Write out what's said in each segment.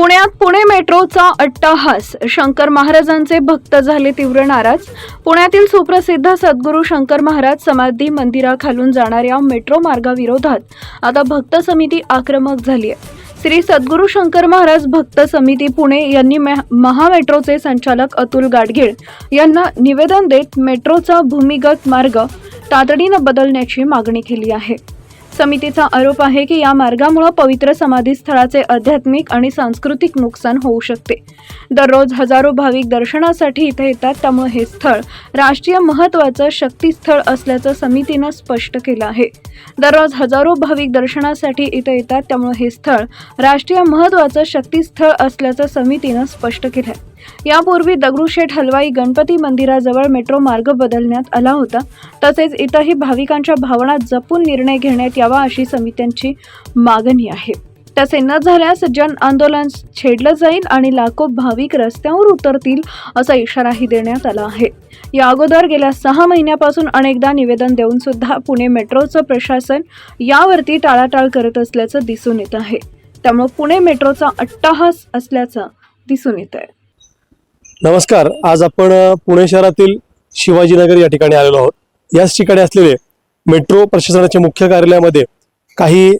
पुण्यात पुणे मेट्रोचा अट्टाहास. शंकर महाराजांचे भक्त झाले तीव्र नाराज. पुण्यातील सुप्रसिद्ध सद्गुरू शंकर महाराज समाधी मंदिराखालून जाणाऱ्या मेट्रो मार्गाविरोधात आता भक्त समिती आक्रमक झाली आहे श्री सद्गुरू शंकर महाराज भक्त समिती पुणे यांनी महामेट्रोचे संचालक अतुल गाडगीळ यांना निवेदन देत मेट्रोचा भूमिगत मार्ग तातडीनं बदलण्याची मागणी केली आहे. समितीचा आरोप आहे की या मार्गामुळे पवित्र समाधी स्थळाचे आध्यात्मिक आणि सांस्कृतिक नुकसान होऊ शकते. दररोज हजारो भाविक दर्शनासाठी इथे येतात त्यामुळे हे स्थळ राष्ट्रीय महत्त्वाचं शक्तीस्थळ असल्याचं समितीनं स्पष्ट केलं आहे. दररोज हजारो भाविक दर्शनासाठी इथे येतात त्यामुळे हे स्थळ राष्ट्रीय महत्त्वाचं शक्तीस्थळ असल्याचं समितीनं स्पष्ट केलं आहे यापूर्वी दगडूशेठ हलवाई गणपती मंदिराजवळ मेट्रो मार्ग बदलण्यात आला होता. तसेच इतरही भाविकांच्या भावना जपून निर्णय घेण्यात यावा अशी समित्यांची मागणी आहे. तसे न झाल्यास जन आंदोलन छेडलं जाईल आणि लाखो भाविक रस्त्यावर उतरतील असा इशाराही देण्यात आला आहे. या अगोदर गेल्या सहा महिन्यापासून अनेकदा निवेदन देऊन सुद्धा पुणे मेट्रोचं प्रशासन यावरती टाळाटाळ करत असल्याचं दिसून येत आहे. त्यामुळे पुणे मेट्रोचा अट्टाहास असल्याचं दिसून येत आहे. नमस्कार आज आपण पुणे शहरातील शिवाजीनगर या ठिकाणी आलेलो आहोत. याच ठिकाणी असलेले मेट्रो प्रशासनाच्या मुख्य कार्यालयामध्ये काही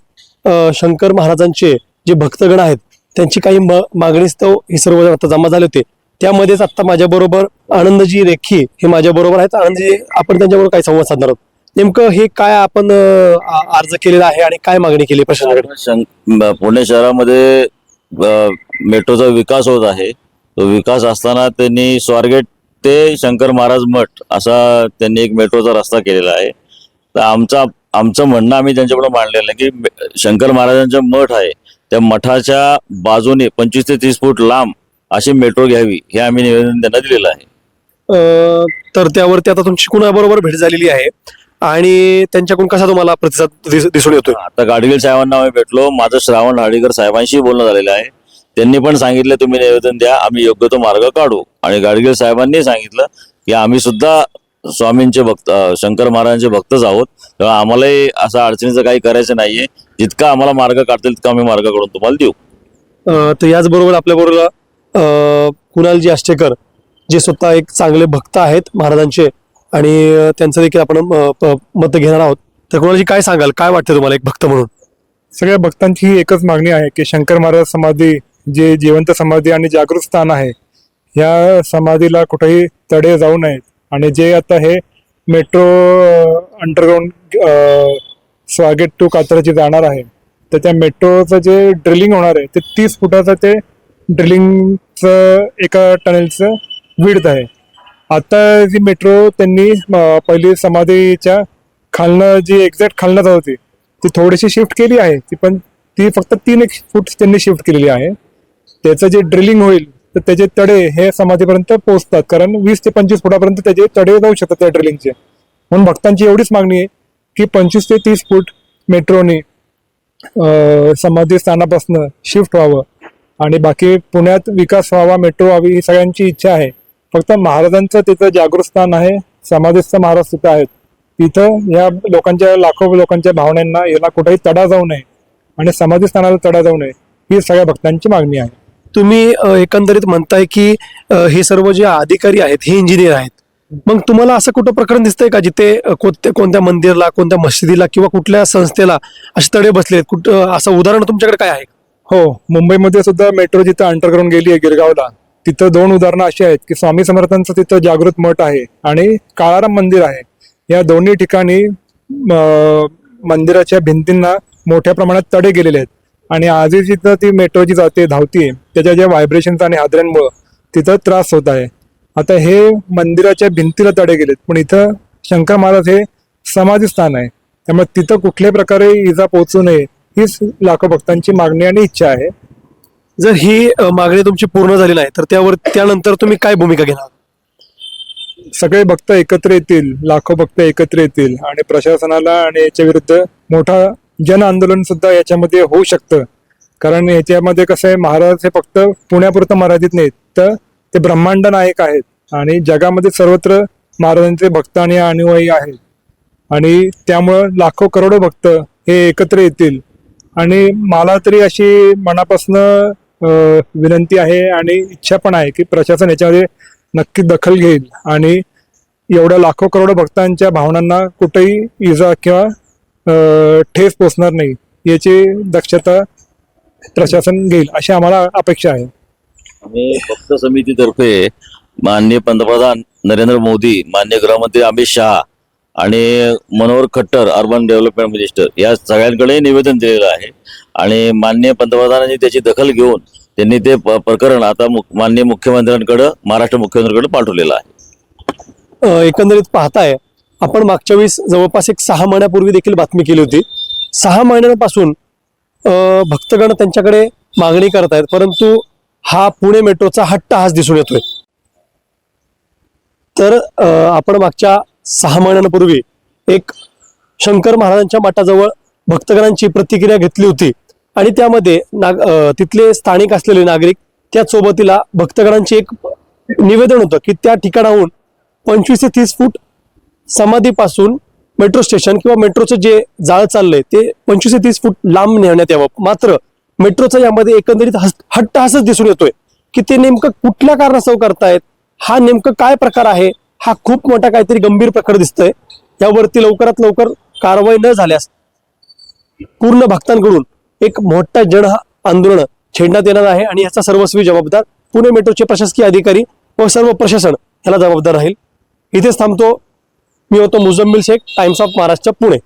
शंकर महाराजांचे जे भक्तगण आहेत त्यांची काही म मागणीस्तव हे सर्वजण आता जमा झाले होते. त्यामध्येच आता माझ्याबरोबर आनंदजी रेखी हे माझ्याबरोबर आहेत. आनंदजी आपण त्यांच्याबरोबर काही संवाद साधणार आहोत. नेमकं हे काय आपण अर्ज केलेला आहे आणि काय मागणी केली प्रशासनाकडे? पुणे शहरामध्ये मेट्रोचा विकास होत आहे. तो विकास असताना त्यांनी स्वारगेट ते शंकर महाराज मठ असा त्यांनी एक मेट्रोचा रस्ता केलेला आहे. तर आमचा आमचं म्हणणं आम्ही त्यांच्याकडे मांडलेलं आहे की शंकर महाराजांचा मठ आहे. त्या मठाच्या बाजूने पंचवीस ते तीस फूट लांब अशी मेट्रो घ्यावी हे आम्ही निवेदन त्यांना दिलेलं आहे. तर त्यावरती आता तुमची कुणाबरोबर भेट झालेली आहे? आणि त्यांच्याकडून कसा तुम्हाला प्रतिसाद दिस- दिसून येतोय? आता गाडगीळ साहेबांना आम्ही भेटलो. माझं श्रावण हाडीकर साहेबांशी बोलणं झालेलं आहे. त्यांनी पण सांगितलं तुम्ही निवेदन द्या आम्ही योग्य तो मार्ग काढू. आणि गाडगीळ साहेबांनी सांगितलं की आम्ही सुद्धा स्वामींचे भक्त शंकर महाराजांचे भक्तच आहोत. तेव्हा आम्हालाही असं अडचणीचं काही करायचं नाहीये. जितका आम्हाला मार्ग काढता येईल तितका आम्ही मार्ग काढून तुम्हाला देऊ. अ, तर याचबरोबर आपल्याबरोबर अ, कुणालजी आष्टेकर जे स्वतः एक चांगले भक्त आहेत महाराजांचे आणि त्यांचं देखील आपण मत घेणार आहोत. तर कुणालजी काय सांगाल? काय वाटतं तुम्हाला एक भक्त म्हणून? सगळ्या भक्तांची ही एकच मागणी आहे की शंकर महाराज समाधी जे जिवंत समाधी आणि जागृत स्थान आहे या समाधीला कुठेही तडे जाऊ नयेत. आणि जे आता हे मेट्रो अंडरग्राऊंड स्वागेट टू कात्रची जाणार आहे तर त्या मेट्रोचं जे ड्रिलिंग होणार आहे ते तीस फुटाचं ते ड्रिलिंगचं एका टनेलचं विड्थ आहे. आता जी मेट्रो त्यांनी पहिली समाधीच्या खालनं जी एक्झॅक्ट खालनं जात होती ती थोडीशी शिफ्ट केली आहे ती पण ती फक्त तीन एक फूट त्यांनी शिफ्ट केलेली आहे. त्याचं जे ड्रिलिंग होईल तर त्याचे तडे हे समाधीपर्यंत पोहोचतात. कारण वीस ते पंचवीस फुटापर्यंत त्याचे तडे जाऊ शकतात त्या ड्रिलिंगचे म्हणून भक्तांची एवढीच मागणी आहे की पंचवीस ते तीस फूट मेट्रोने समाधी स्थानापासून शिफ्ट व्हावं. आणि बाकी पुण्यात विकास व्हावा मेट्रो व्हावी ही सगळ्यांची इच्छा आहे. फक्त महाराजांचं तिथं जागृत स्थान आहे समाधीस्थ महाराज तिथं आहेत. तिथं या लोकांच्या लाखो लोकांच्या भावनांना याला कुठेही तडा जाऊ नये आणि समाधी स्थानाला तडा जाऊ नये ही सगळ्या भक्तांची मागणी आहे. तुम्ही एकंदरीत म्हणताय की हे सर्व जे अधिकारी आहेत हे इंजिनियर आहेत. मग तुम्हाला असं कुठं प्रकरण दिसतंय का जिथे कोणत्या कोणत्या मंदिरला कोणत्या मशिदीला किंवा कुठल्या संस्थेला असे तडे बसलेत? कुठं असं उदाहरण तुमच्याकडे काय आहे? हो मुंबईमध्ये सुद्धा मेट्रो जिथं अंडरग्राऊंड गेली आहे गिरगावला तिथं दोन उदाहरणं अशी आहेत की स्वामी समर्थांचं तिथं जागृत मठ आहे आणि काळाराम मंदिर आहे. या दोन्ही ठिकाणी मंदिराच्या भिंतींना मोठ्या प्रमाणात तडे गेलेले आहेत. आणि आजही जिथं ती मेट्रो जी जाते धावते त्याच्या ज्या व्हायब्रेशन्स आणि हादऱ्यांमुळं तिथं त्रास होत आहे. आता हे मंदिराच्या भिंतीला तडे गेलेत पण इथं शंकर महाराज हे समाधी स्थान आहे. त्यामुळे तिथं कुठल्याही प्रकारे इजा पोहोचू नये हीच लाखो भक्तांची मागणी आणि इच्छा आहे. जर ही मागणी तुमची पूर्ण झाली नाही तर त्यावर त्यानंतर तुम्ही काय भूमिका घेणार? सगळे भक्त एकत्र येतील लाखो भक्त एकत्र येतील आणि प्रशासनाला आणि याच्या विरुद्ध मोठा जन आंदोलन सुद्धा याच्यामध्ये होऊ शकतं. कारण याच्यामध्ये कसं आहे महाराज हे फक्त पुण्यापुरतं मर्यादित नाहीत तर ते ब्रह्मांड नायक आहेत. आणि जगामध्ये सर्वत्र महाराजांचे भक्त आणि अनुयायी आहेत. आणि त्यामुळं लाखो करोडो भक्त हे एकत्र येतील. आणि मला तरी अशी मनापासनं विनंती आहे आणि इच्छा पण आहे की प्रशासन याच्यामध्ये नक्की दखल घेईल. आणि एवढ्या लाखो करोडो भक्तांच्या भावनांना कुठेही इजा किंवा ठेस पोचणार नाही. याची दक्षता प्रशासन घेईल अशी आम्हाला अपेक्षा आहे. आम्ही भक्त समितीतर्फे माननीय पंतप्रधान नरेंद्र मोदी माननीय गृहमंत्री अमित शहा आणि Manohar Khattar urban development minister या सगळ्यांकडे निवेदन दिलेलं आहे. आणि माननीय पंतप्रधानांनी त्याची दखल घेऊन त्यांनी ते प्रकरण आता मु- माननीय मुख्यमंत्र्यांकडे महाराष्ट्र मुख्यमंत्र्यांकडे पाठवलेलं आहे. एकंदरीत पाहताय आपण मागच्या वेळेस जवळपास एक सहा महिन्यापूर्वी देखील बातमी केली होती. सहा महिन्यांपासून भक्तगण त्यांच्याकडे मागणी करत आहेत परंतु हा पुणे मेट्रोचा हट्ट हाच दिसून येतोय. तर आपण मागच्या सहा महिन्यांपूर्वी एक शंकर महाराजांच्या मठाजवळ भक्तगणांची प्रतिक्रिया घेतली होती आणि त्यामध्ये नाग तिथले स्थानिक असलेले नागरिक त्या सोबतीला भक्तगणांचे एक निवेदन होतं की त्या ठिकाणाहून पंचवीस ते तीस फूट समाधीपासून मेट्रो स्टेशन किंवा मेट्रोचं जे जाळं चाललंय ते पंचवीस ते तीस फूट लांब नेण्यात यावं. मात्र मेट्रोचा यामध्ये एकंदरीत हस- हट्ट दिसून येतोय की ते नेमकं कुठल्या कारणास्तव करतायत हा नेमकं काय प्रकार आहे हा खूप मोठा काहीतरी गंभीर प्रकार दिसतोय. यावरती लवकरात लवकर कारवाई न झाल्यास पूर्ण भक्तांकडून एक मोठा जन आंदोलन छेडण्यात येणार आहे आणि याचा सर्वस्वी जबाबदार पुणे मेट्रोचे प्रशासकीय अधिकारी व सर्व प्रशासन याला जबाबदार राहील. इथेच थांबतो. मी होतो मुजम्मिल शेख टाइम्स ऑफ महाराष्ट्र पुणे.